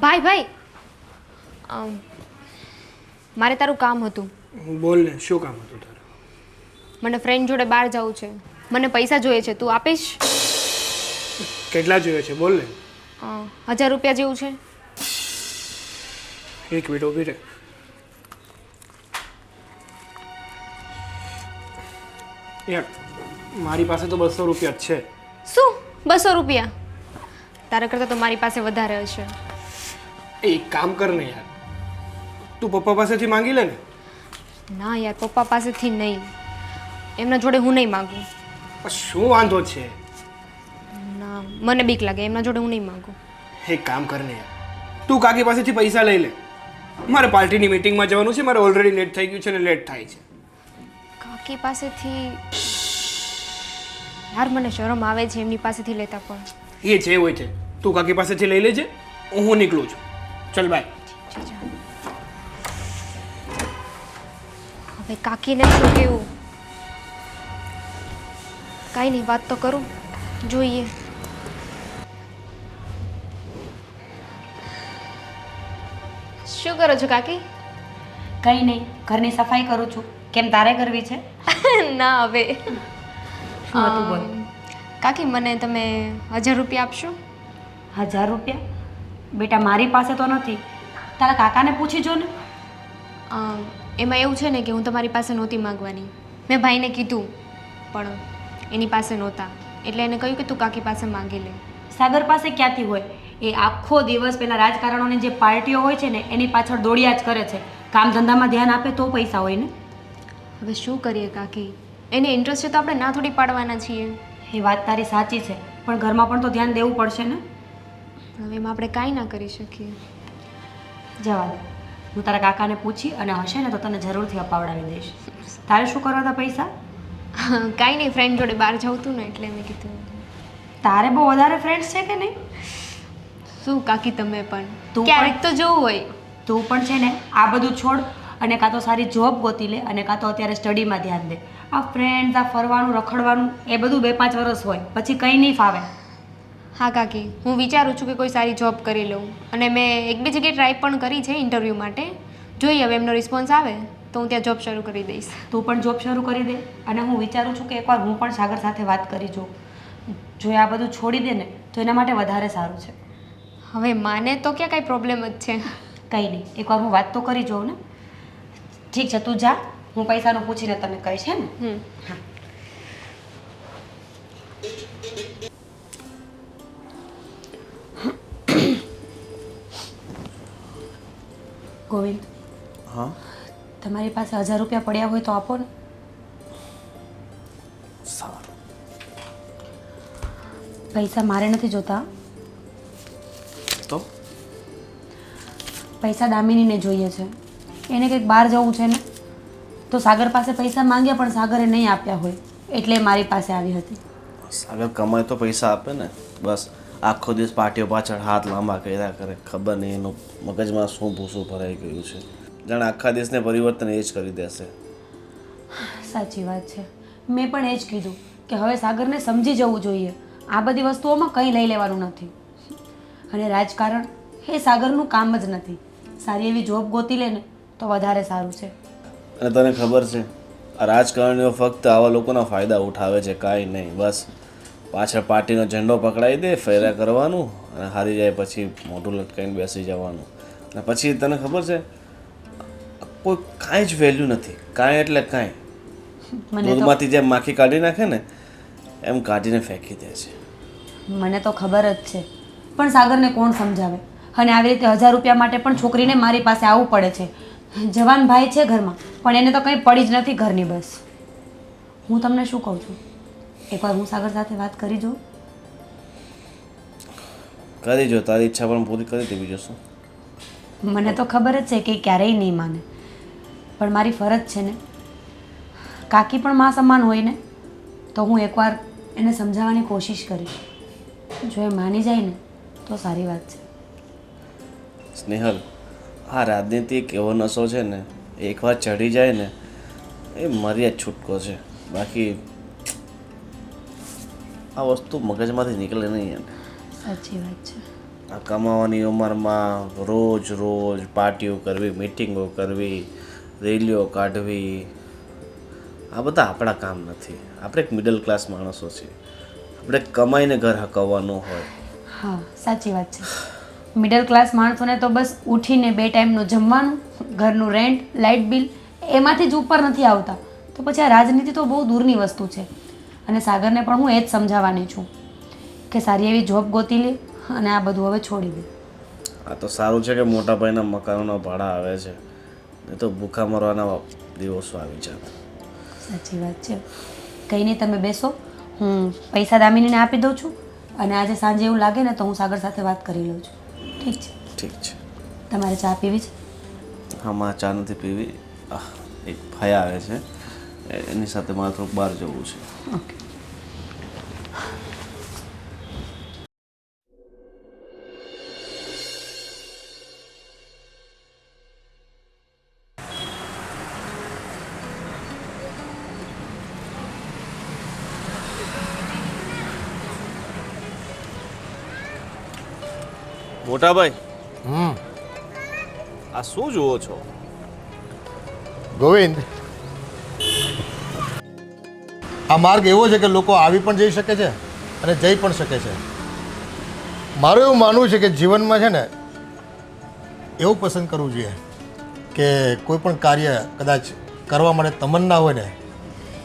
ભાઈ ભાઈ. અમ, મારે તારું કામ હતું. બોલ ને શું કામ હતું તારું? મને ફ્રેન્ડ જોડે બહાર જવું છે. મને પૈસા જોઈએ છે. તું આપીશ? કેટલા જોઈએ છે? બોલ ને. હજાર રૂપિયા જેવું છે. એક મિનિટ ઊભી રહે. યાર મારી પાસે તો બસો રૂપિયા જ છે. શું? બસો રૂપિયા? તારા કરતાં તો મારી પાસે વધારે હશે. એક કામ કર ને યાર. તું પપ્પા પાસેથી માંગી લે ને. ના યાર પપ્પા પાસેથી નહીં. એમના જોડે હું નહીં માંગું. પણ શું વાંધો છે? ના મને બીક લાગે એમના જોડે હું નહીં માંગું. એક કામ કર ને યાર. તું કાકી પાસેથી પૈસા લઈ લે. મારે પાર્ટીની મીટિંગમાં જવાનું છે મારે ઓલરેડી લેટ થઈ ગયું છે ને લેટ થાય છે. કાકી પાસેથી યાર મને શરમ આવે છે એમની પાસેથી લેતા પણ. એ જે હોય છે તું કાકી પાસેથી લઈ લેજે હું નીકળું છું. ચલ બાય. હવે કાકીને શું કેવું? કાંઈ નહીં વાત તો કરું? જોઈએ. શું કરો છો કાકી? કંઈ નહીં ઘરની સફાઈ કરું છું. કેમ તારે કરવી છે? ના હવે. શું હતું બોલ? કાકી મને તમે હજાર રૂપિયા આપશો? હજાર રૂપિયા? બેટા મારી પાસે તો નથી. તારા કાકાને પૂછી જો ને એમાં એવું છે ને કે હું તમારી પાસે નહોતી માગવાની. મેં ભાઈને કીધું પણ એની પાસે નહોતા. એટલે એને કહ્યું કે તું કાકી પાસે માગી લે. સાગર પાસે ક્યાંથી હોય? એ આખો દિવસ પેલા રાજકારણોની જે પાર્ટીઓ હોય છે ને એની પાછળ દોડ્યા જ કરે છે. કામ ધંધામાં ધ્યાન આપે તો પૈસા હોય ને. હવે શું કરીએ કાકી? એને ઇન્ટરેસ્ટ છે તો આપણે ના થોડી પાડવાના છીએ. એ વાત તારી સાચી છે પણ ઘરમાં પણ તો ધ્યાન દેવું પડશે ને. હવે એમાં આપણે કાંઈ ના કરી શકીએ. જવા દે હું તારા કાકાને પૂછી અને હશે ને તો તને જરૂરથી અપાવડાવી દઈશ. તારે શું કરવા હતા પૈસા? કાંઈ નહીં ફ્રેન્ડ જોડે બહાર જવું હતું ને એટલે મેં કીધું. તારે બહુ વધારે ફ્રેન્ડ્સ છે કે નહીં? શું કાકી તમે પણ? તું ક્યારેક તો જોવું હોય. તું પણ છે ને આ બધું છોડ અને કાં તો સારી જોબ ગોતી લે અને કાં તો અત્યારે સ્ટડીમાં ધ્યાન દે. આ ફ્રેન્ડ્સ આ ફરવાનું રખડવાનું એ બધું બે પાંચ વર્ષ હોય. પછી કંઈ નહીં ફાવે. હા કાકી. હું વિચારું છું કે કોઈ સારી જોબ કરી લઉં. અને મેં એક બે જગ્યાએ ટ્રાય પણ કરી છે ઇન્ટરવ્યૂ માટે. જોઈએ હવે એમનો રિસ્પોન્સ આવે તો હું ત્યાં જોબ શરૂ કરી દઈશ. તું પણ જોબ શરૂ કરી દે અને હું વિચારું છું કે એકવાર હું પણ સાગર સાથે વાત કરી જોઉં. જો આ બધું છોડી દે ને તો એના માટે વધારે સારું છે. હવે માને તો ક્યાં કાંઈ પ્રોબ્લેમ જ છે? કંઈ નહીં. એકવાર હું વાત તો કરી જોઉં ને. ઠીક છે તું જા. હું પૈસાનું પૂછીને તને કહીશ હે ને? હમ. ગોવિંદ. હા? તમારી પાસે હજાર રૂપિયા પડ્યા હોય તો આપો ને. સારું. પૈસા મારે નથી જોતા. તો? પૈસા દામિનીને જોઈએ છે. એને કંઈક બહાર જવું છે ને તો સાગર પાસે પૈસા માંગ્યા પણ સાગરે નહીં આપ્યા હોય. એટલે મારી પાસે આવી હતી. સાગર કમાય તો પૈસા આપે ને બસ. આખો દિવસ પાર્ટીઓ પાછળ હાથ લાંબા કર્યા કરે ખબર નહીં એનું મગજમાં શું ભૂસું ભરાઈ ગયું છે. જાણે આખા દેશને પરિવર્તન એ જ કરી દેશે. સાચી વાત છે. મેં પણ એ જ કીધું કે હવે સાગરને સમજી જવું જોઈએ. આ બધી વસ્તુઓમાં કંઈ લઈ લેવાનું નથી. અને રાજકારણ એ સાગરનું કામ જ નથી. સારી એવી જોબ ગોતી લે ને તો વધારે સારું છે. અને તને ખબર છે આ રાજકારણીઓ ફક્ત આવા લોકોના ફાયદા ઉઠાવે છે કાંઈ નહીં. બસ. પાછળ પાર્ટીનો ઝંડો પકડાવી દે ફેરા કરવાનું અને હારી જાય પછી મોઢું લટકાઈને બેસી જવાનું. અને પછી તને ખબર છે કોઈ કાંઈ જ વેલ્યુ નથી. કાંઈ એટલે કાંઈ. દૂધમાંથી જેમ માખી કાઢી નાખે ને એમ કાઢીને ફેંકી દે છે. મને તો ખબર જ છે. પણ સાગરને કોણ સમજાવે? અને આવી રીતે હજાર રૂપિયા માટે પણ છોકરીને મારી પાસે આવવું પડે છે. જવાન ભાઈ છે ઘરમાં પણ એને તો કંઈ પડી જ નથી ઘરની બસ. હું તમને શું કહું છું? એકવાર હું સાગર સાથે વાત કરી જોઉં? કરી જો તારી ઈચ્છા પણ પૂરી કરી દે બીજું શું મને તો ખબર જ છે કે ક્યારેય નહીં માને. પણ મારી ફરજ છે ને. કાકી પણ માં સમાન હોય ને તો હું એકવાર એને સમજાવવાની કોશિશ કરીશ. જો એ માની જાય ને તો સારી વાત છે. સ્નેહલ આ રાજનીતિ એક એવો નશો છે ને એકવાર ચડી જાય ને એ મર્યાદ છૂટકો છે. બાકી આ વસ્તુ મગજમાંથી નીકળે નહીં સાચી વાત છે. આ કમાવાની ઉંમરમાં રોજ રોજ પાર્ટીઓ કરવી મિટિંગો કરવી રેલીઓ કાઢવી. આ બધા આપણા કામ નથી. આપણે એક મિડલ ક્લાસ માણસો છીએ. આપણે કમાઈને ઘર હકવવાનું હોય. હા સાચી વાત છે. મિડલ ક્લાસ માણસોને તો બસ ઉઠીને બે ટાઈમનું જમવાનું ઘરનું રેન્ટ લાઇટ બિલ એમાંથી જ ઉપર નથી આવતા. તો પછી આ રાજનીતિ તો બહુ દૂરની વસ્તુ છે. અને સાગરને પણ હું એ જ સમજાવવાની છું કે સારી એવી જોબ ગોતી લે અને આ બધું હવે છોડી દે. આ તો સારું છે કે મોટા ભાઈના મકાનોના ભાડા આવે છે. નહીં તો ભૂખા મરવાના દિવસો આવી જાય. સાચી વાત છે. કંઈ નહીં તમે બેસો. હું પૈસા દામિનીને આપી દઉં છું અને આજે સાંજે એવું લાગે ને તો હું સાગર સાથે વાત કરી લઉં છું. ઠીક છે. ઠીક છે. તમારે ચા પીવી છે? આમાં ચા નથી પીવી. એક ભાઈ આવે છે. એની સાથે મારે થોડુંક બહાર જવું છે. ઓકે. મોટા ભાઈ હમ. આ શું જુઓ છો? ગોવિંદ. આ માર્ગ એવો છે કે લોકો આવી પણ જઈ શકે છે અને જઈ પણ શકે છે. મારું એવું માનવું છે કે જીવનમાં છે ને એવું પસંદ કરવું જોઈએ કે કોઈ પણ કાર્ય કદાચ કરવા માટે તમન્ના હોય ને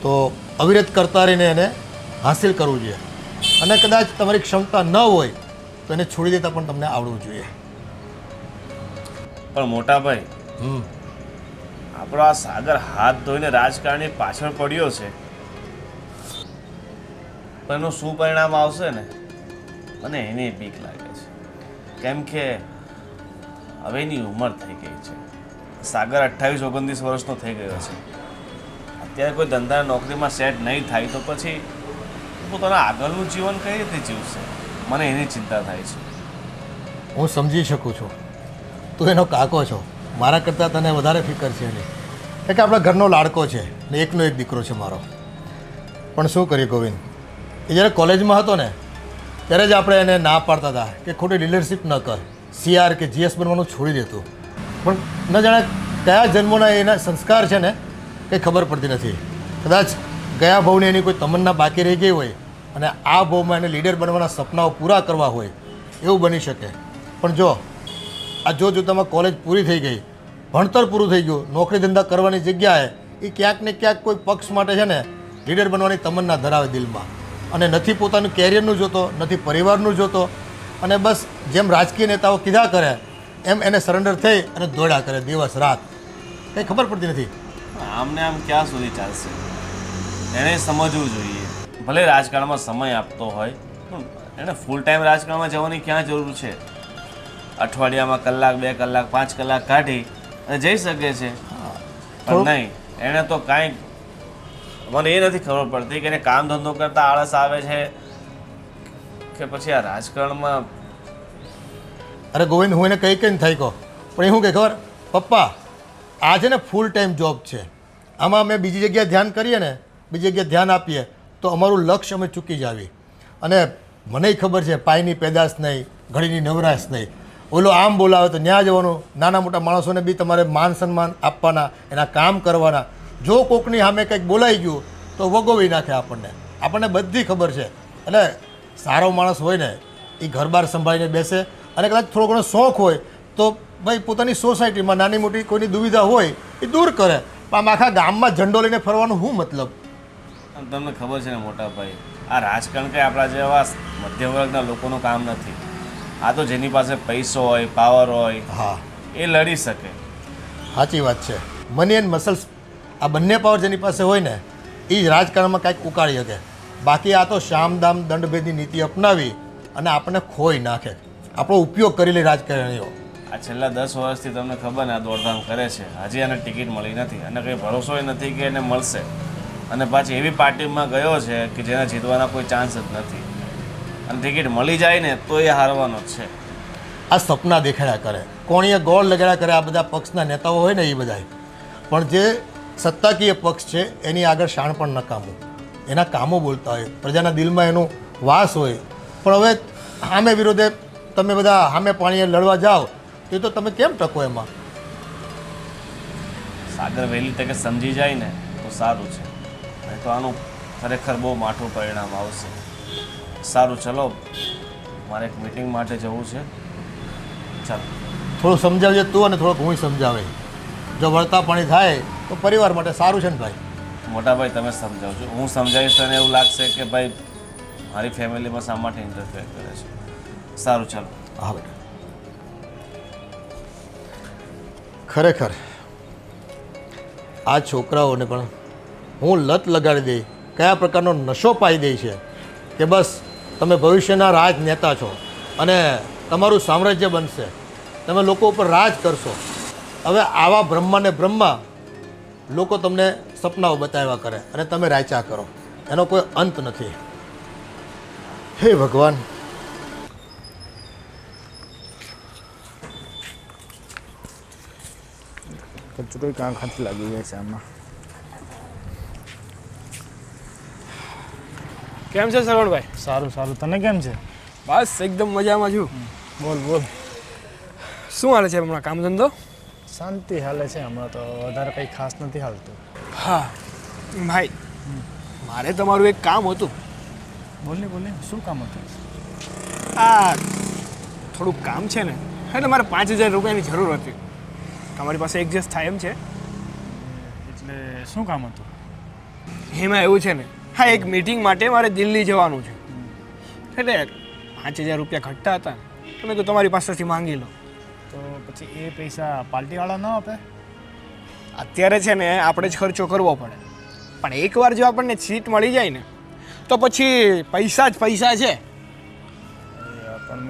તો અવિરત કરતા રહીને એને હાંસિલ કરવું જોઈએ. અને કદાચ તમારી ક્ષમતા ન હોય તો એને છોડી દેતા પણ તમને આવડવું જોઈએ. પણ મોટા ભાઈ હમ. આપણો આ સાગર હાથ ધોઈને રાજકારણી પાછળ પડ્યો છે. પણ એનું શું પરિણામ આવશે ને? મને એને બીક લાગે છે. કેમ કે હવે એની ઉંમર થઈ ગઈ છે. સાગર અઠ્ઠાવીસ ઓગણત્રીસ વર્ષનો થઈ ગયો છે. અત્યારે કોઈ ધંધા નોકરીમાં સેટ નહીં થાય તો પછી પોતાના આગળનું જીવન કઈ રીતે જીવશે? મને એની ચિંતા થાય છે. હું સમજી શકું છું. તું એનો કાકો છો. મારા કરતાં તને વધારે ફિકર છે એની. એટલે કે આપણા ઘરનો લાડકો છે ને એકનો એક દીકરો છે મારો. પણ શું કરીએ ગોવિંદ? એ જ્યારે કોલેજમાં હતો ને, ત્યારે જ આપણે એને ના પાડતા હતા કે ખોટી ડીલરશીપ ન કર. સીઆર કે જીએસ બનવાનું છોડી દેતું પણ ન જાણે કયા જન્મોના એના સંસ્કાર છે ને કંઈ ખબર પડતી નથી. કદાચ ગયા ભાવની એની કોઈ તમન્ના બાકી રહી ગઈ હોય અને આ ભાવમાં એને લીડર બનવાના સપનાઓ પૂરા કરવા હોય, એવું બની શકે. પણ જો, આ જો જોતામાં કોલેજ પૂરી થઈ ગઈ, ભણતર પૂરું થઈ ગયું, નોકરી ધંધા કરવાની જગ્યાએ, એ ક્યાંક ને ક્યાંક કોઈ પક્ષ માટે છે ને, લીડર બનવાની તમન્ના ધરાવે દિલમાં. અને નથી પોતાનું કેરિયરનું જોતો, નથી પરિવારનું જોતો, અને બસ જેમ રાજકીય નેતાઓ કીધા કરે, એમ એને સરેન્ડર થઈ અને દોડ્યા કરે દિવસ રાત. કંઈ ખબર પડતી નથી? આમને આમ ક્યાં સુધી ચાલશે? એણે સમજવું જોઈએ. ભલે રાજકારણમાં સમય આપતો હોય પણ એણે ફૂલ ટાઈમ રાજકારણમાં જવાની ક્યાં જરૂર છે? અઠવાડિયામાં કલાક બે કલાક પાંચ કલાક કાઢી અને જઈ શકે છે. પણ નહીં એણે તો કાંઈ મને એ નથી ખબર પડતી કે એને કામ ધંધો કરતા આળસ આવે છે કે પછી આ રાજકારણમાં અરે ગોવિંદ હું એને કંઈ કંઈ થઈ કહો. પણ એ શું કહે ખબર? પપ્પા આ છે ને ફૂલ ટાઈમ જોબ છે. આમાં અમે બીજી જગ્યાએ ધ્યાન કરીએ ને બીજી જગ્યાએ ધ્યાન આપીએ. તો અમારું લક્ષ્ય અમે ચૂકી જાવી. અને મને ખબર છે, પાયની પેદાશ નહીં, ઘડીની નવરાશ નહીં. ઓલો આમ બોલાવે તો ન્યા જવાનું, નાના મોટા માણસોને બી તમારે માન સન્માન આપવાના, એના કામ કરવાના. જો કોકની સામે કંઈક બોલાઈ ગયું, તો વગોવી નાખે આપણને. આપણને બધી ખબર છે. એટલે સારો માણસ હોય ને એ ઘરબાર સંભાળીને બેસે. અને કદાચ થોડો ઘણો શોખ હોય, તો ભાઈ પોતાની સોસાયટીમાં નાની મોટી કોઈની દુવિધા હોય એ દૂર કરે. પણ આમ આખા ગામમાં ઝંડો લઈને ફરવાનું શું મતલબ? તમને ખબર છે ને મોટા ભાઈ આ રાજકારણ કંઈ આપણા જેવા મધ્યવર્ગના લોકોનું કામ નથી. આ તો જેની પાસે પૈસો હોય પાવર હોય હા. એ લડી શકે. સાચી વાત છે. મની એન્ડ મસલ્સ આ બંને પાવર જેની પાસે હોય ને એ જ રાજકારણમાં કાંઈક ઉકાળી શકે. બાકી આ તો શામદામ દંડભેદની નીતિ અપનાવી અને આપણને ખોઈ નાખે. આપણો ઉપયોગ કરી લે રાજકારણીઓ. આ છેલ્લા દસ વર્ષથી તમને ખબર ને આ દોડધામ કરે છે. હજી એને ટિકિટ મળી નથી અને કંઈ ભરોસો નથી કે એને મળશે. અને પાછી એવી પાર્ટીમાં ગયો છે કે જેને જીતવાના કોઈ ચાન્સ જ નથી. અને ટિકિટ મળી જાય ને તો એ હારવાનો જ છે. આ સપના દેખાડ્યા કરે. કોણીએ ગોળ લગાડ્યા કરે આ બધા પક્ષના નેતાઓ હોય ને એ બધા પણ જે સત્તાકીય પક્ષ છે એની આગળ શાણ પણ નકામું એના કામો બોલતા હોય. પ્રજાના દિલમાં એનો વાસ હોય. પણ હવે સામે વિરોધે તમે બધા સામે પાણીએ લડવા જાઓ એ તો તમે કેમ ટકો એમાં? સાગર વહેલી તકે સમજી જાય ને તો સારું છે. નહીં તો આનું ખરેખર બહુ માઠું પરિણામ આવશે. સારું ચલો. મારે એક મીટિંગ માટે જવું છે. ચાલો. થોડું સમજાવજે તું અને થોડુંક હું સમજાવે. જો વળતા પાણી થાય તો પરિવાર માટે સારું છે ને ભાઈ? મોટા ભાઈ તમે સમજાવજો. હું સમજાવીશ તને એવું લાગશે કે ભાઈ મારી ફેમિલીમાં શા માટે ઇન્ટરફેર કરે છે? સારું ચાલો. હા બેટા. ખરેખર આ છોકરાઓને પણ હું લત લગાડી દઈ કયા પ્રકારનો નશો પાઈ દે છે કે બસ તમે ભવિષ્યના રાજનેતા છો અને તમારું સામ્રાજ્ય બનશે. તમે લોકો ઉપર રાજ કરશો. હવે આવા બ્રહ્માને બ્રહ્મા લોકો તમને સપનાઓ બતાવ્યા કરે અને તમે રાચા કરો. એનો કોઈ અંત નથી. હે ભગવાન. કચરો કાં લાગી જાય છે આમાં. કેમ છે શ્રવણભાઈ સારું સારું. તને કેમ છે? બસ એકદમ મજામાં છું. બોલ બોલ. શું હાલે છે હમણાં? કામ ધંધો શાંતિ હાલે છે. હમણાં તો વધારે કંઈ ખાસ નથી હાલતું. હા ભાઈ મારે તમારું એક કામ હતું. બોલ ને બોલ ને શું કામ હતું? આ થોડુંક કામ છે ને એટલે મારે પાંચ હજાર રૂપિયાની જરૂર હતી. તમારી પાસે એડજસ્ટ થાય એમ છે. એટલે શું કામ હતું? એમાં એવું છે ને હા એક મીટિંગ માટે મારે દિલ્હી જવાનું છે. એટલે પાંચ હજાર રૂપિયા ઘટતા હતા. તમે તો મેં કીધું તમારી પાસેથી માંગી લો. તો પછી એ પૈસા પાર્ટીવાળા ન આપે? અત્યારે છે ને આપણે જ ખર્ચો કરવો પડે. પણ એકવાર જો આપણને સીટ મળી જાય ને તો પછી પૈસા જ પૈસા છે.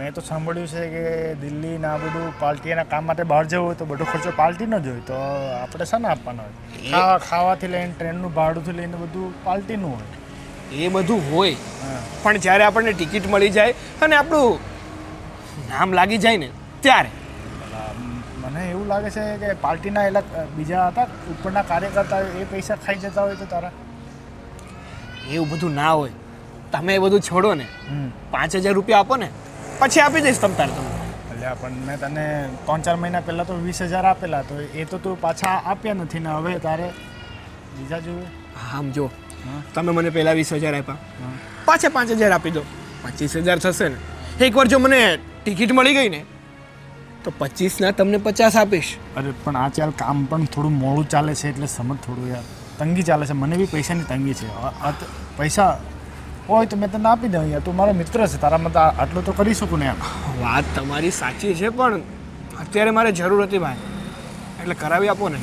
મેં તો સાંભળ્યું છે કે દિલ્હી ને આ બધું પાર્ટીના કામ માટે બહાર જવું હોય તો બધો ખર્ચો પાર્ટીનો જ હોય તો આપણે શાને આપવાનો હોય? ખાવા ખાવાથી લઈને ટ્રેનનું ભાડુંથી લઈને બધું પાર્ટીનું હોય. એ બધું હોય. પણ જ્યારે આપણને ટિકિટ મળી જાય અને આપણું નામ લાગી જાય ને ત્યારે? મને એવું લાગે છે કે પાર્ટીના એલા બીજા હતા ઉપરના કાર્યકર્તા એ પૈસા ખાઈ જતા હોય તો તારા. એવું બધું ના હોય. તમે એ બધું છોડો ને પાંચ હજાર રૂપિયા આપો ને પછી આપી દઈશ તમ તારે તમને. એટલે પણ મેં તને ત્રણ ચાર મહિના પહેલાં તો વીસ હજાર આપેલા તો એ તો તું પાછા આપ્યા નથી ને હવે તારે બીજા જોવે. આમ જો. તમે મને પહેલાં વીસ હજાર આપ્યા. પાછા પાંચ હજાર આપી દો. પચીસ હજાર થશે ને. એકવાર જો મને ટિકિટ મળી ગઈ ને તો પચીસના તમને પચાસ આપીશ. અરે પણ આ ચાલ કામ પણ થોડું મોડું ચાલે છે એટલે સમજ થોડું યાર. તંગી ચાલે છે. મને બી પૈસાની તંગી છે. પૈસા હોય તો મેં તને આપી દઉં યાર તું મારો મિત્ર છે તારા મત આટલું તો કરી શકું ને એમ. વાત તમારી સાચી છે પણ અત્યારે મારે જરૂર હતી ભાઈ. એટલે કરાવી આપો ને.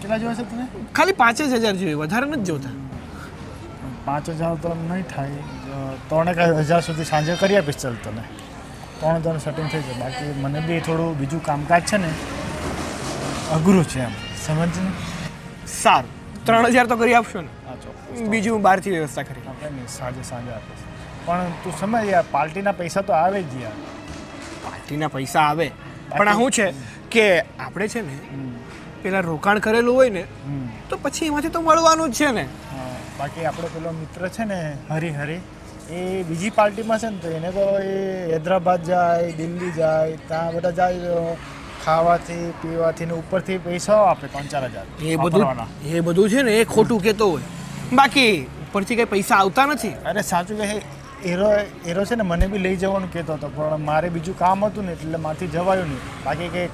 કેટલા જોવે છે તને? ખાલી પાંચ જ હજાર જોઈએ વધારે નથી જોતા. પાંચ હજાર તો નહીં થાય. ત્રણ ત્રણેક હજાર સુધી સાંજે કરી આપીશ ચાલ તને. ત્રણ હજારનું સેટિંગ થઈ જાય. બાકી મને બી થોડું બીજું કામકાજ છે ને અઘરું છે એમ. સમજ ને? સારું. ત્રણ હજાર તો કરી આપશો ને. બીજું બહારથી વ્યવસ્થા કરી. સાંજે સાંજે આપીશ પણ તું સમજ યાર પાર્ટીના પૈસા તો આવે જ યાર. પાર્ટીના પૈસા આવે. પણ આ શું છે કે આપણે છે ને પેલા રોકાણ કરેલું હોય ને તો પછી એમાંથી તો મળવાનું જ છે ને. બાકી આપણો પેલો મિત્ર છે ને હરી હરી એ બીજી પાર્ટીમાં છે ને તો એને તો એ હૈદરાબાદ જાય દિલ્હી જાય ત્યાં બધા જાય ખાવાથી પીવાથી ને ઉપરથી પૈસા આપે ત્રણ ચાર હજાર. એ બધું. એ બધું છે ને એ ખોટું કહેતો હોય. બાકી ઉપરથી કંઈ પૈસા આવતા નથી. અરે સાચું કે એરો એરો છે ને મને બી લઈ જવાનું કહેતો હતો પણ મારે બીજું કામ હતું ને એટલે મારથી જવાયું નહીં. બાકી કે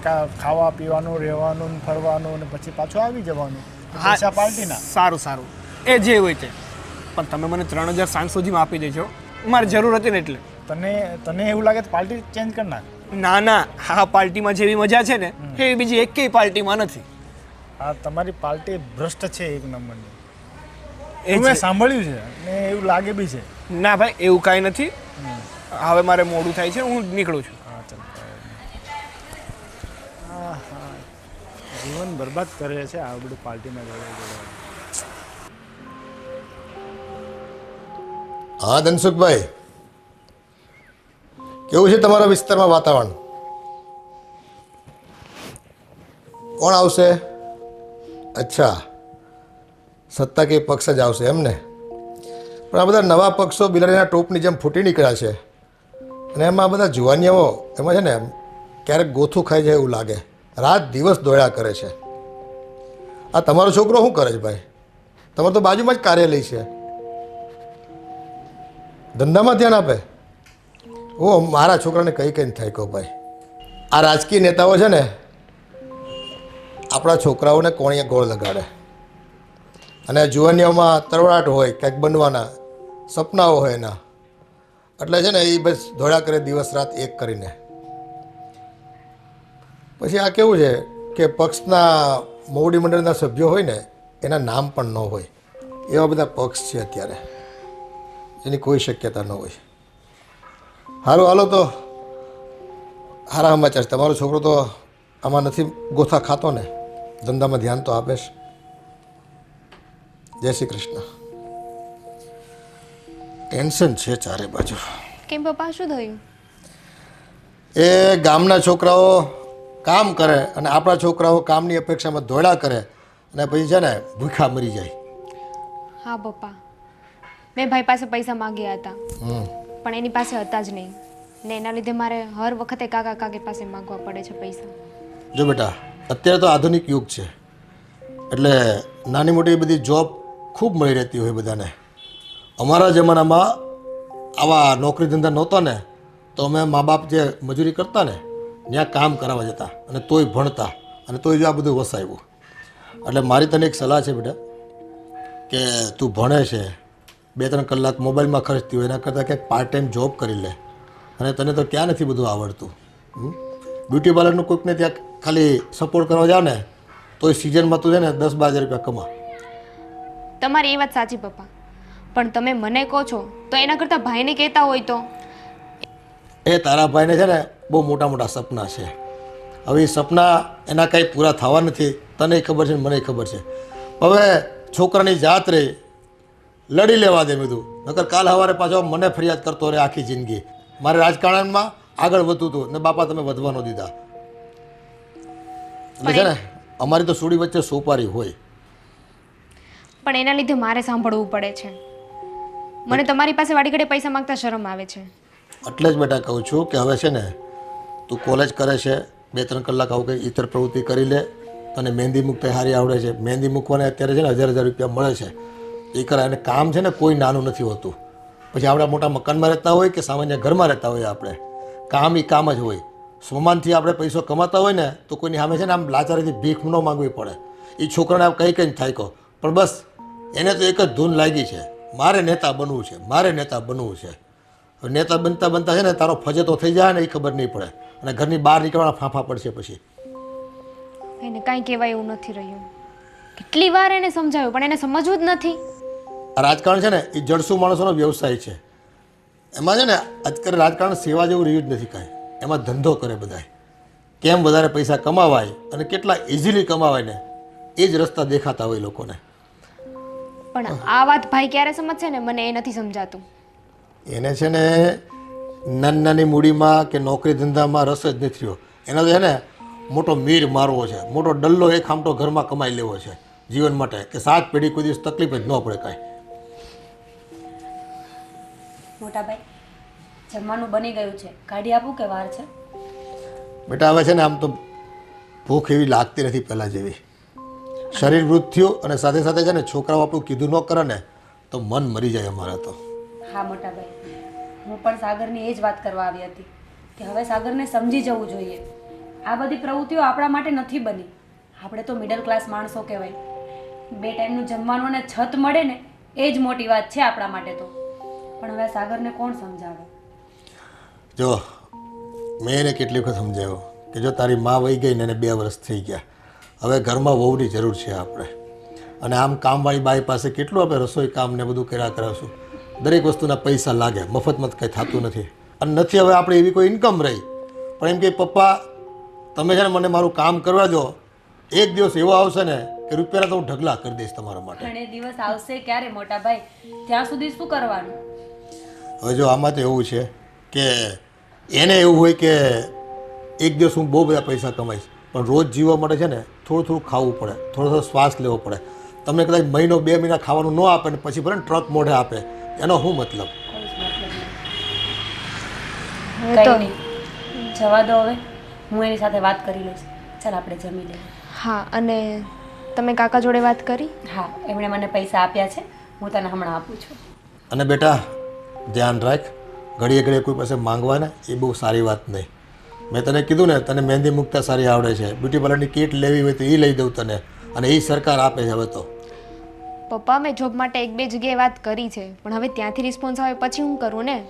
ખાવા પીવાનું રહેવાનું ને ફરવાનું ને પછી પાછું આવી જવાનું. પૈસા પાર્ટીના સારું સારું. એ જે હોય તે. પણ તમે મને ત્રણ હજાર સાંજ સુધીમાં આપી દેજો. મારે જરૂર હતી ને એટલે. તને તને એવું લાગે તો પાર્ટી ચેન્જ કરી નાખ. ના ના આ પાર્ટીમાં જેવી મજા છે ને એવી બીજી એકેય પાર્ટીમાં નથી. આ તમારી પાર્ટી ભ્રષ્ટ છે એક નંબરની. એ મેં સાંભળ્યું છે ને એવું લાગે બી છે. ના ભાઈ એવું કાંઈ નથી. હવે મારે મોડું થાય છે હું નીકળું છું. હા ચાલ હા હા જીવન બરબાદ કરે છે આ બધું પાર્ટીમાં જોડે જોડે હા ધનસુખભાઈ. કેવું છે તમારા વિસ્તારમાં વાતાવરણ? કોણ આવશે? અચ્છા. સત્તા કે પક્ષ જ આવશે એમને પણ આ બધા નવા પક્ષો બિલાડીના ટોપની જેમ ફૂટી નીકળ્યા છે. અને એમાં આ બધા જુવાનિયાઓ, એમાં છે ને, ક્યારેક ગોથું ખાઈ જાય એવું લાગે. રાત દિવસ દોડ્યા કરે છે. આ તમારો છોકરો શું કરે છે ભાઈ? તમારે તો બાજુમાં જ કાર્યાલય છે. ધંધામાં ધ્યાન આપે? ઓ, મારા છોકરાને કઈ કઈ થાય કહો ભાઈ. આ રાજકીય નેતાઓ છે ને, આપણા છોકરાઓને કોણીએ ગોળ લગાડે. અને જુવાનીઓમાં તરવડાટ હોય, કંઈક બનવાના સપનાઓ હોય એના. એટલે છે ને, એ બસ ધોળા કરે દિવસ રાત એક કરીને. પછી આ કેવું છે કે પક્ષના મોવડી મંડળના સભ્યો હોય ને, એના નામ પણ ન હોય. એવા બધા પક્ષ છે અત્યારે. એની કોઈ શક્યતા ન હોય. સારું હાલો તો. હારા સમાચાર તમારો છોકરો તો આમાં નથી ગોથા ખાતો ને. ધંધામાં ધ્યાન તો આપે છે જય શ્રી કૃષ્ણ. ટેન્શન છે ચારે બાજુ. કેમ પપ્પા શું થયું? એ ગામના છોકરાઓ કામ કરે અને આપણા છોકરાઓ કામની અપેક્ષામાં દોડા કરે અને પછી છે ને ભૂખા મરી જાય. હા પપ્પા. મેં ભાઈ પાસે પૈસા માંગ્યા હતા. હમ. પણ એની પાસે હતા જ નહીં. ને એના લીધે મારે હર વખતે કાકા કાકી પાસે માંગવા પડે છે પૈસા. જો બેટા, અત્યારે તો આધુનિક યુગ છે. એટલે નાની મોટી બધી જોબ ખૂબ મળી રહેતી હોય બધાને. અમારા જમાનામાં આવા નોકરી ધંધા નહોતા ને, તો અમે મા બાપ જે મજૂરી કરતા ને, ત્યાં કામ કરાવવા જતા અને તોય ભણતા અને તોય જો આ બધું વસાવ્યું. એટલે મારી તને એક સલાહ છે બેટા, કે તું ભણે છે બે ત્રણ કલાક મોબાઈલમાં ખર્ચતી હોય એના કરતાં ક્યાંક પાર્ટ ટાઈમ જોબ કરી લે. અને તને તો ક્યાં નથી બધું આવડતું. બ્યુટી પાર્લરનું કોઈકને ત્યાં ખાલી સપોર્ટ કરવા જાવ ને તો એ સિઝનમાં તું છે ને દસ બાર હજાર રૂપિયા કમા. તમારી એ વાત સાચી પપ્પા. પણ તમે મને કહો છો તો એના કરતાં ભાઈને કહેતા હોય તો? એ તારા ભાઈને છે ને બહુ મોટા મોટા સપના છે. હવે એ સપના એના કાંઈ પૂરા થવા નથી. તને ખબર છે ને મને ખબર છે. હવે છોકરાની જાત રહી લડી લેવા દે કીધું. નકર કાલ સવારે પાછો મને ફરિયાદ કરતો રહે આખી જિંદગી. મારે રાજકારણમાં આગળ વધતું હતું ને બાપા તમે વધવા ન દીધા. એટલે છે ને અમારી તો સુડી વચ્ચે સોપારી હોય. પણ એના લીધે મારે સાંભળવું પડે છે. મને તમારી પાસે વાડી ઘડે પૈસા માંગતા શરમ આવે છે. એટલે જ બેટા કહું છું કે હવે છે ને તું કોલેજ કરે છે બે ત્રણ કલાક આવું કંઈ ઇતર પ્રવૃત્તિ કરી લે તને મહેંદી મૂકતા હારી આવડે છે. મહેંદી મૂકવાને અત્યારે છે ને હજાર હજાર રૂપિયા મળે છે. એ કરાય અને કામ છે ને કોઈ નાનું નથી હોતું. પછી આપણે મોટા મકાનમાં રહેતા હોય કે સામાન્ય ઘરમાં રહેતા હોય આપણે. કામ એ કામ જ હોય. સ્વમાનથી આપણે પૈસો કમાતા હોય ને, તો કોઈની સામે છે ને આમ લાચારીથી ભીખ ન માંગવી પડે. એ છોકરાને આમ કંઈ કંઈ થાય કહો. પણ બસ, એને તો એક જ ધૂન લાગી છે. મારે નેતા બનવું છે, મારે નેતા બનવું છે. નેતા બનતા બનતા છે ને, તારો ફજે તો થઈ જાય ને એ ખબર નહીં પડે. અને ઘરની બહાર નીકળવાના ફાંફા પડશે પછી. એને કાંઈ કહેવાય એવું નથી રહ્યું. કેટલી વાર એને સમજાવ્યું પણ એને સમજવું જ નથી. રાજકારણ છે ને એ જડસુ માણસોનો વ્યવસાય છે. એમાં છે ને આજકાલ રાજકારણ સેવા જેવું રહ્યું જ નથી કાંઈ. એમાં ધંધો કરે બધાય. કેમ વધારે પૈસા કમાવાય અને કેટલા ઇઝીલી કમાવાય ને એ જ રસ્તા દેખાતા હોય લોકોને. પણ આ વાત ભાઈ ક્યારે સમજશે ને મને એ નથી સમજાતું. એને છે ને નાની નાની મૂડીમાં કે નોકરી ધંધામાં રસ જ નથી રહ્યો. એનો છે ને મોટો મીર મારવો છે. મોટો ડલ્લો એક આમટો ઘરમાં કમાઈ લેવો છે જીવન માટે. કે સાત પેઢી કોઈ દિવસ તકલીફ જ ન પડે કાંઈ. મોટાભાઈ જમવાનું બની ગયું છે. કાઢી આપું કે વાર છે? બેટા હવે છે ને આમ તો ભૂખ એવી લાગતી નથી પહેલાં જેવી. શરીર વૃદ્ધ થયું અને સાથે સાથે છે ને છોકરાઓ આપણું કીધું ન કરે ને તો મન મરી જાય અમારા તો. હા મોટાભાઈ. હું પણ સાગરની એ જ વાત કરવા આવી હતી કે હવે સાગરને સમજી જવું જોઈએ. આ બધી પ્રવૃત્તિઓ આપણા માટે નથી બની. આપણે તો મિડલ ક્લાસ માણસો કહેવાય. બે ટાઈમનું જમવાનું અને છત મળે ને એ જ મોટી વાત છે આપણા માટે તો. પણ હવે સાગરને કોણ સમજાવે? જો મેં એને કેટલી વખત સમજાવ્યો કે જો તારી મા વહી ગઈ ને એને બે વર્ષ થઈ ગયા હવે ઘરમાં વહુની જરૂર છે આપણે. અને આમ કામવાળી બાઈ પાસે કેટલું આપણે રસોઈ કામ ને બધું કર્યા કરાવશું? દરેક વસ્તુના પૈસા લાગે મફતમાં કંઈ થતું નથી. અને નથી હવે આપણે એવી કોઈ ઇન્કમ રહી. પણ એમ કે પપ્પા તમે છે ને મને મારું કામ કરવા દો. એક દિવસ એવો આવશે ને કે રૂપિયાના તો હું ઢગલા કરી દઈશ તમારા માટે. દિવસ આવશે ક્યારે મોટાભાઈ ત્યાં સુધી શું કરવાનું? હવે જો આમાં તો એવું છે કે એને એવું હોય કે એક દિવસ હું બહુ બધા પૈસા કમાઈશ પણ રોજ જીવવા માટે છે ને થોડું થોડું ખાવું પડે થોડો થોડો શ્વાસ લેવો પડે. તમને કદાચ મહિનો બે મહિના ખાવાનું ન આપે ને પછી ભલે ટ્રક મોઢે આપે એનો શું મતલબ? કોઈ નહીં. જવા દો હવે. હું એની સાથે વાત કરી લઈશ. ચાલ આપણે જમી લઈએ. હા અને તમે કાકા જોડે વાત કરી? હા એમણે મને પૈસા આપ્યા છે. હું તને હમણાં આપું છું. અને બેટા ધ્યાન રાખ. ઘડીએ ઘડીએ કોઈ પાસે માંગવા ને એ બહુ સારી વાત નહીં. મેં તને કીધું ને તને મહેંદી મૂકતા સારી આવડે છે. બ્યુટી પાર્લરની કીટ લેવી હોય તો એ લઈ દઉં તને. અને એ સરકાર આપે છે હવે તો. પપ્પા મેં જોબ માટે એક બે જગ્યાએ વાત કરી છે. પણ હવે ત્યાંથી રિસ્પોન્સ આવે પછી હું કરું ને?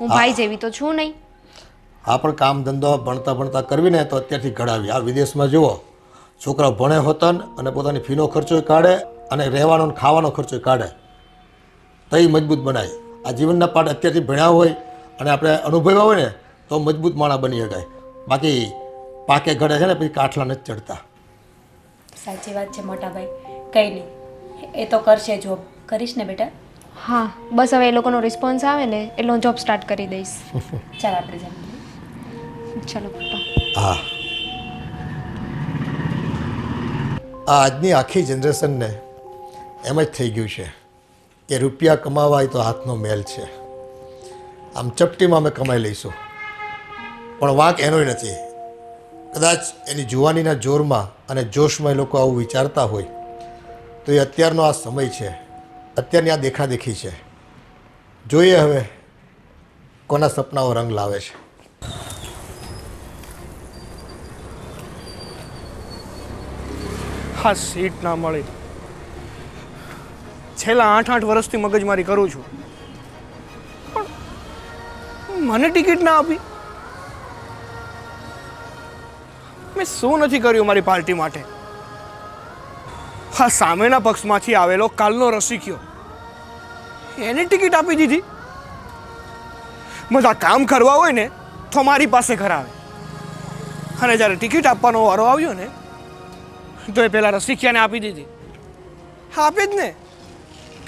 હું ભાઈ જેવી તો છું નહીં. આ પણ કામ ધંધો ભણતા ભણતા કરવી ને તો અત્યારથી ઘડાવી. આ વિદેશમાં જુઓ. છોકરા ભણે હોતન અને પોતાની ફીનો ખર્ચો કાઢે અને રહેવાનો ખાવાનો ખર્ચો કાઢે. તો એ મજબૂત બનાય. આ જીવનના પાઠ અત્યારથી ભણ્યા હોય અને આપણે અનુભવ્યા હોય ને તો મજબૂત માણા બની શકાય. બાકી પાકે ઘડે છે ને પછી કાઠલા નથી ચડતા. સાચી વાત છે મોટાભાઈ. કંઈ નહીં. એ તો કરશે જોબ કરીશ ને બેટા? હા બસ હવે એ લોકોનો રિસ્પોન્સ આવે ને એટલે હું જોબ સ્ટાર્ટ કરી દઈશ. ચાલ આપણે જઈએ. ચલો હા. આ આજની આખી જનરેશનને એમ જ થઈ ગયું છે. કે રૂપિયા કમાવા એ તો હાથનો મેલ છે. આમ ચપટીમાં અમે કમાઈ લઈશું. પણ વાંક એનોય નથી. કદાચ એની જુવાનીના જોરમાં અને જોશમાં એ લોકો આવું વિચારતા હોય, તો એ અત્યારનો આ સમય છે. અત્યારની આ દેખાદેખી છે. જોઈએ હવે કોના સપનાઓ રંગ લાવે છે. હા, સીટ ના મળી. છેલ્લા આઠ આઠ વર્ષથી મગજમારી કરું છું. પણ મને ટિકિટ ના આપી. મેં શું નથી કર્યું મારી પાર્ટી માટે? હા સામેના પક્ષમાંથી આવેલો કાલનો રસિકયો. એને ટિકિટ આપી દીધી. બધા કામ કરવા હોય ને, તો મારી પાસે કરાવે અને જ્યારે ટિકિટ આપવાનો વારો આવ્યો ને, તો એ પેલા રસિકિયાને આપી દીધી. આપે જ ને.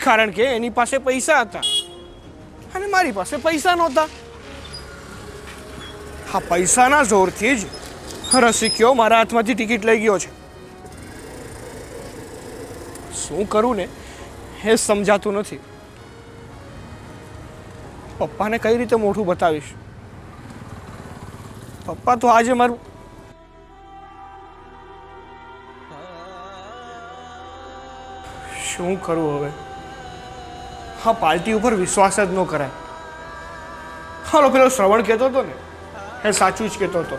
કારણ કે એની પાસે પૈસા હતા. અને મારી પાસે પૈસા નહોતા. હા પૈસાના જોરથી જ રસિક્યો મારા હાથમાંથી ટિકિટ લઈ ગયો છે. શું કરું ને એ સમજાતું નથી. પપ્પાને કઈ રીતે મોઢું બતાવીશ? પપ્પા તો આજે મારું શું કરું હવે? હા પાર્ટી ઉપર વિશ્વાસ જ ન કરાય. હાલો, પેલો શ્રવણ કહેતો હતો ને, એ સાચું જ કહેતો હતો.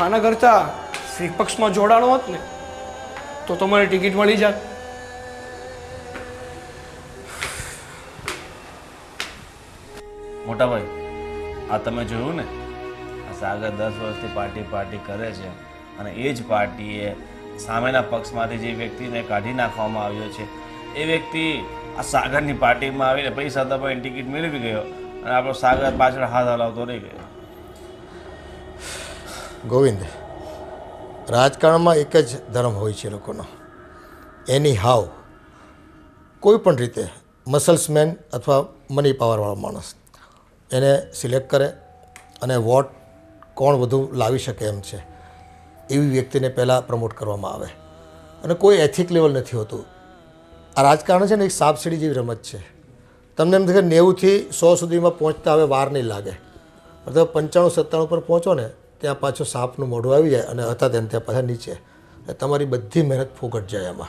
આના કરતાં વિપક્ષમાં જોડાણો હોત ને, તો તો ટિકિટ મળી જાત. મોટા ભાઈ આ તમે જોયું ને, આ સાગર દસ વર્ષથી પાર્ટી પાર્ટી કરે છે અને એ જ પાર્ટીએ સામેના પક્ષમાંથી જે વ્યક્તિને કાઢી નાખવામાં આવ્યો છે, એ વ્યક્તિ આ સાગરની પાર્ટીમાં આવીને પૈસા દબાઈને ટિકિટ મેળવી ગયો અને આપણો સાગર પાછળ હાથ હલાવતો રહી ગયો. ગોવિંદ, રાજકારણમાં એક જ ધર્મ હોય છે લોકોનો. એની હાવ કોઈ પણ રીતે મસલ્સમેન અથવા મની પાવરવાળો માણસ. એને સિલેક્ટ કરે અને વોટ કોણ વધુ લાવી શકે એમ છે. એવી વ્યક્તિને પહેલાં પ્રમોટ કરવામાં આવે. અને કોઈ એથિક લેવલ નથી હોતું. આ રાજકારણ છે ને એક સાપસીડી જેવી રમત છે. તમને એમ કે નેવુંથી સો સુધીમાં પહોંચતા હવે વાર નહીં લાગે. મતલબ પંચાણું સત્તાણું પર પહોંચો ને, ત્યાં પાછું સાપનું મોઢું આવી જાય અને હતા તેમ ત્યાં પાછા નીચે. તમારી બધી મહેનત ફોગટ જાય એમાં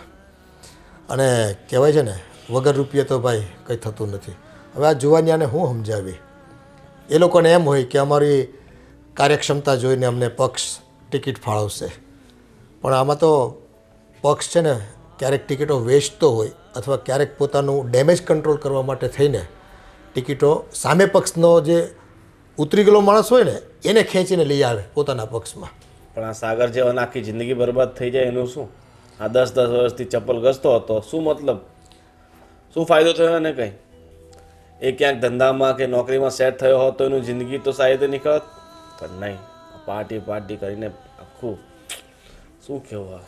અને કહેવાય છે ને, વગર રૂપિયે તો ભાઈ કંઈ થતું નથી. હવે આ જુવાનિયાને હું સમજાવી? એ લોકોને એમ હોય કે અમારી કાર્યક્ષમતા જોઈને અમને પક્ષ ટિકિટ ફાળવશે. પણ આમાં તો પક્ષ છે ને ક્યારેક ટિકિટો વેચતો હોય અથવા ક્યારેક પોતાનું ડેમેજ કંટ્રોલ કરવા માટે થઈને ટિકિટો સામે પક્ષનો જે ઉતરી ગયેલો માણસ હોય ને એને ખેંચીને લઈ આવે પોતાના પક્ષમાં. પણ આ સાગર જેવા આખી જિંદગી બરબાદ થઈ જાય એનું શું? આ દસ દસ વર્ષથી ચપ્પલ ઘસતો હતો શું મતલબ? શું ફાયદો થયો એને કંઈ? એ ક્યાંક ધંધામાં કે નોકરીમાં સેટ થયો હોત તો એનું જિંદગી તો સારી નીકળત? પણ નહીં પાર્ટી પાર્ટી કરીને આખું શું કહેવું આ?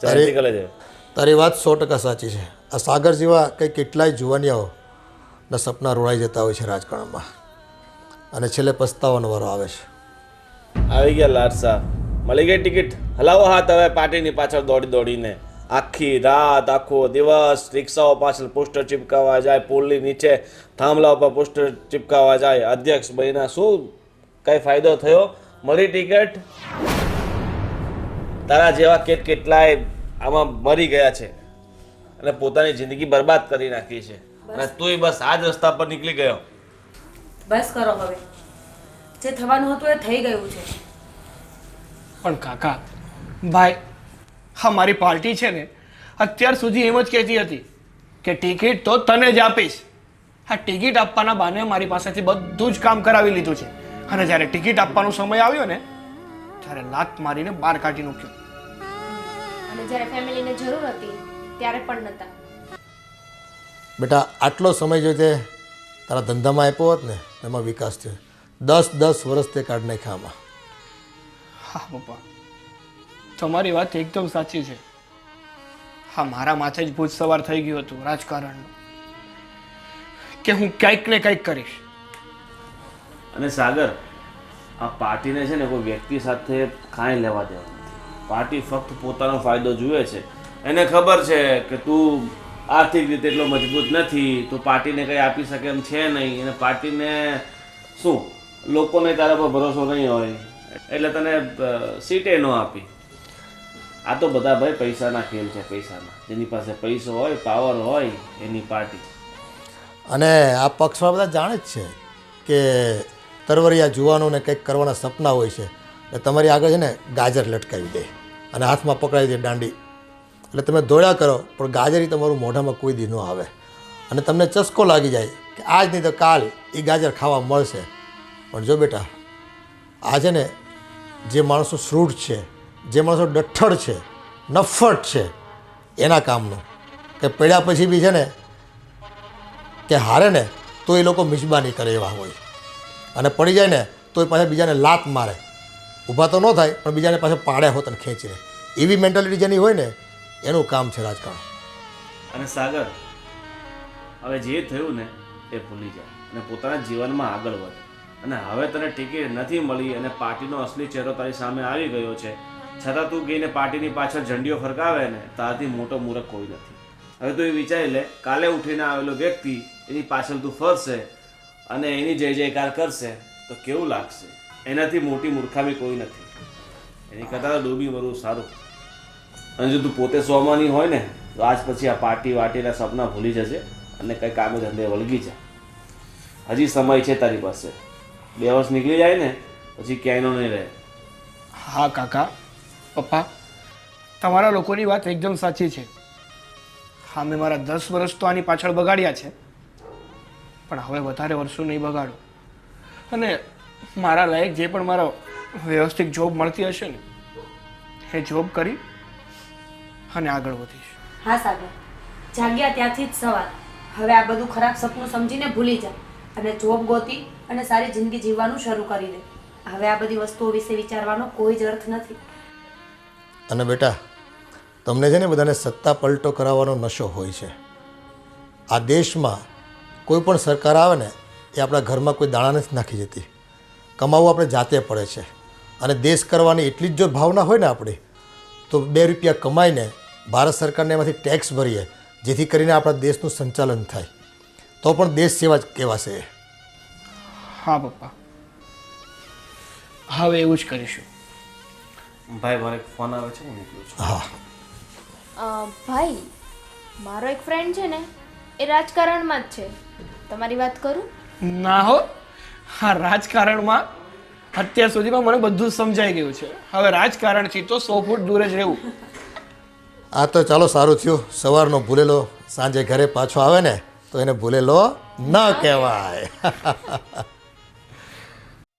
કરે છે. તારી વાત સો ટકા સાચી છે. આ સાગર જેવા કંઈ કેટલાય જુવાનિયાઓના સપના રોળાઈ જતા હોય છે રાજકારણમાં. અને છેલ્લે પસ્તાવાનો વારો આવે છે. આવી ગયા લાડસા મળી ગઈ ટિકિટ? હલાવો હાથ હવે પાર્ટીની પાછળ દોડી દોડીને. આખી રાત, આખો દિવસ રિક્ષાઓ પાછળ પોસ્ટર ચિપકાવવા જાય, પુલની નીચે થાંભલા ઉપર પોસ્ટર ચિપકાવા જાય. અધ્યક્ષ બહીના શું કઈ ફાયદો થયો? મળી ટિકિટ? તારા જેવા કેટ કેટલાય આમાં મરી ગયા છે અને પોતાની જિંદગી બરબાદ કરી નાખી છે. અને તુંય બસ આ જ રસ્તા પર નીકળી ગયો. બસ કરો હવે. જે થવાનું હતું એ થઈ ગયું છે. પણ કાકા ભાઈ હા મારી પાર્ટી છે ને અત્યાર સુધી એમ જ કહેતી હતી કે ટિકિટ તો તને જ આપીશ. હા ટિકિટ આપવાના બહાને મારી પાસેથી બધું જ કામ કરાવી લીધું છે. અને જ્યારે ટિકિટ આપવાનો સમય આવ્યો ને ત્યારે લાત મારીને બહાર કાઢી મૂક્યો અને જ્યારે ફેમિલીને જરૂર હતી ત્યારે પણ નહોતા બેટા આટલો સમય જો તે તારા ધંધામાં આપ્યો હોત ને એમાં વિકાસ થયો. દસ દસ વર્ષ તે કાઢ નાખ્યા આમાં. હા પપ્પા. તમારી વાત એકદમ સાચી છે. હા મારા માથે જ ભૂત સવાર થઈ ગયું હતું રાજકારણનું. કે હું કંઈક ને કંઈક કરીશ. અને સાગર આ પાર્ટીને છે ને કોઈ વ્યક્તિ સાથે કાંઈ લેવા દેવા પાર્ટી ફક્ત પોતાનો ફાયદો જુએ છે. એને ખબર છે કે તું આર્થિક રીતે એટલો મજબૂત નથી, તું પાર્ટીને કંઈ આપી શકે એમ છે નહીં. અને પાર્ટીને શું? લોકોને તારા પર ભરોસો નહીં હોય. એટલે તને સીટે ન આપી. આ તો બધા ભાઈ પૈસાના ખેલ છે, પૈસાના. જેની પાસે પૈસો હોય પાવર હોય, એની પાર્ટી. અને આ પક્ષમાં બધા જાણે જ છે કે તરવરિયા જુવાનોને કંઈક કરવાના સપના હોય છે. એટલે તમારી આગળ છે ને, ગાજર લટકાવી દે. અને હાથમાં પકડાવી દે દાંડી. એટલે તમે દોડ્યા કરો, પણ ગાજર તમારું મોઢામાં કોઈ દી ન આવે. અને તમને ચસ્કો લાગી જાય કે આજ નહીં તો કાલ એ ગાજર ખાવા મળશે. પણ જો બેટા, આ છે ને, જે માણસો શ્રૂઢ છે, જે માણસો ડઠ્ઠડ છે, નફ્ફટ છે, એના કામનું. કે પડ્યા પછી બી છે ને, કે હારે ને, તો એ લોકો મિજબાની કરે એવા હોય. અને પડી જાય ને, તો એ પાછા બીજાને લાત મારે. ઊભા તો ન થાય, પણ બીજાને પાસે પાડ્યા હોત અને ખેંચીને. એવી મેન્ટાલિટી જેની હોય ને, એનું કામ છે રાજકારણ. અને સાગર, હવે જે થયું ને, એ ભૂલી જાય અને પોતાના જીવનમાં આગળ વધ. અને હવે તને ટિકિટ નથી મળી અને પાર્ટીનો અસલી ચહેરો તારી સામે આવી ગયો છે. છતાં તું ગઈને પાર્ટીની પાછળ ઝંડીઓ ફરકાવે ને, તારાથી મોટો મૂર્ખ કોઈ નથી. હવે તું એ વિચારી લે, કાલે ઉઠીને આવેલો વ્યક્તિ એની પાછળ તું ફરશે અને એની જય જયકાર કરશે, તો કેવું લાગશે? એનાથી મોટી મૂર્ખામી કોઈ નથી. એની કરતાં ડૂબી મરવું સારું. અને જો તું પોતે સોમાની હોય ને, તો આજ પછી આ પાર્ટી વાટીના સપના ભૂલી જશે અને કંઈ કામે ધંધે વળગી જા. હજી સમય છે તારી પાસે. બે વર્ષ નીકળી જાય ને, પછી ક્યાંયનો નહીં રહે. હા, કાકા. પપ્પા, તમારા લોકોની વાત એકદમ સાચી છે. હા, મેં મારા દસ વર્ષ તો આની પાછળ બગાડ્યા છે. પણ હવે વધારે વર્ષો નહીં બગાડો. અને મારા લાયક જે પણ મારો વ્યવસ્થિત જોબ મળતી હશે ને એ જોબ કરી અને આગળ વધીશ. હા સાગર જાગ્યા ત્યાંથી જ સવાર હવે આ બધું ખરાબ સપનું સમજીને ભૂલી જા અને જોબ ગોતી અને સારી જિંદગી જીવવાનું શરૂ કરી દે. હવે આ બધી વસ્તુઓ વિશે વિચારવાનો કોઈ જ અર્થ નથી. અને બેટા તમને છે ને બધાને સત્તા પલટો કરાવવાનો નશો હોય છે. આ દેશમાં કોઈ પણ સરકાર આવે ને એ આપણા ઘરમાં કોઈ દાણા નથી નાખી જતી કમાવવું આપણે જાતે પડે છે. અને દેશ કરવાની એટલી જ જો ભાવના હોય ને આપણી તો બે રૂપિયા કમાઈને ભારત સરકારને એમાંથી ટેક્સ ભરીએ જેથી કરીને આપણા દેશનું સંચાલન થાય. તો પણ દેશ સેવા જ કહેવાશે. હા પપ્પા. હવે એવું જ કરીશું. ભાઈ મારે ફોન આવે છે હું નીકળું છું. હા. ભાઈ મારો એક ફ્રેન્ડ છે ને એ રાજકારણમાં જ છે. તમારી વાત કરું? ના હો. હા, રાજકારણમાં અત્યાર સુધીમાં મને બધું સમજાઈ ગયું છે. હવે રાજકારણથી તો સો ફૂટ દૂર જ રહેવું. આ તો ચાલો સારું થયું. સવારનો ભૂલેલો સાંજે ઘરે પાછો આવે ને, તો એને ભૂલેલો ન કહેવાય.